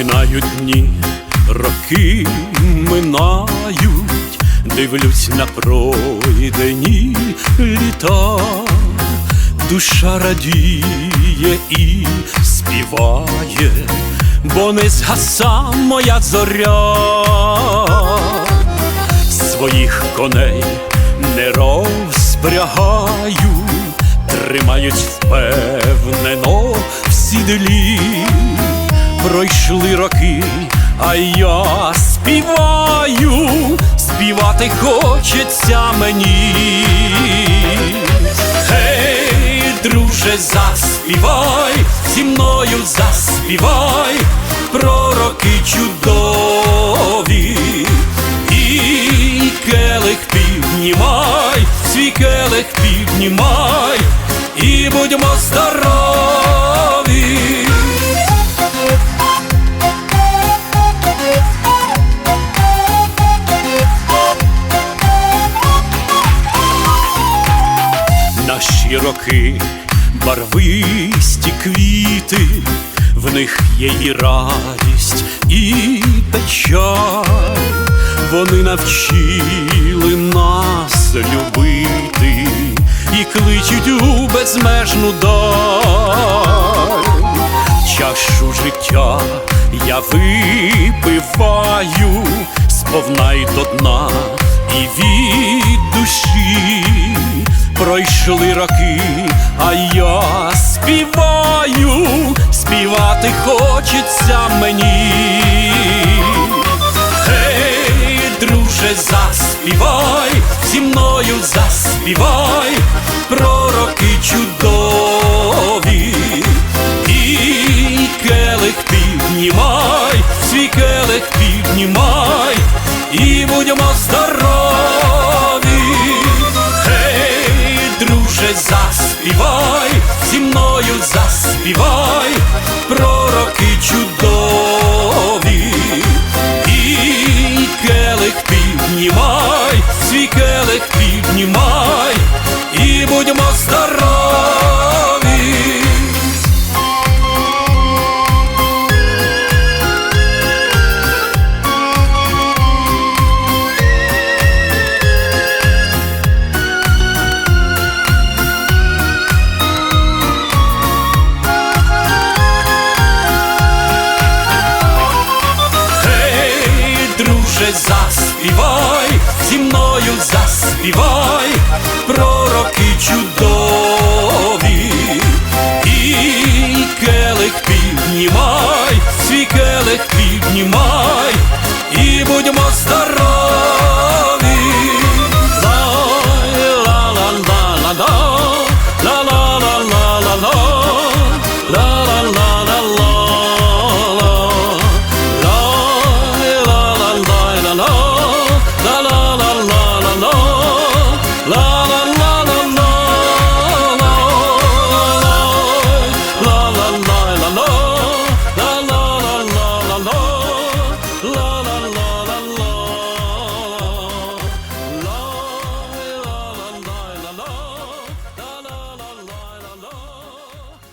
Минають дні, роки минають, дивлюсь на пройдені літа, душа радіє і співає, бо не згаса моя зоря, своїх коней не розпрягаю, тримають впевнено в сідлі. Пройшли роки, а я співаю, співати хочеться мені. Гей, друже, заспівай, зі мною заспівай, про роки чудові, і келих піднімай, свій келих піднімай, і будьмо здорові. Роки барвисті квіти, в них є і радість, і печаль. Вони навчили нас любити і кличуть у безмежну даль. Чашу життя я випиваю сповна й до дна і від душі пройшли роки, а я співаю, співати хочеться мені. Гей, друже, заспівай, зі мною заспівай, про роки чудові, і келих піднімай, свій келих піднімай, і будемо здорові. Заспівай, зі мною заспівай, заспівай, зі мною заспівай, пророки чудові,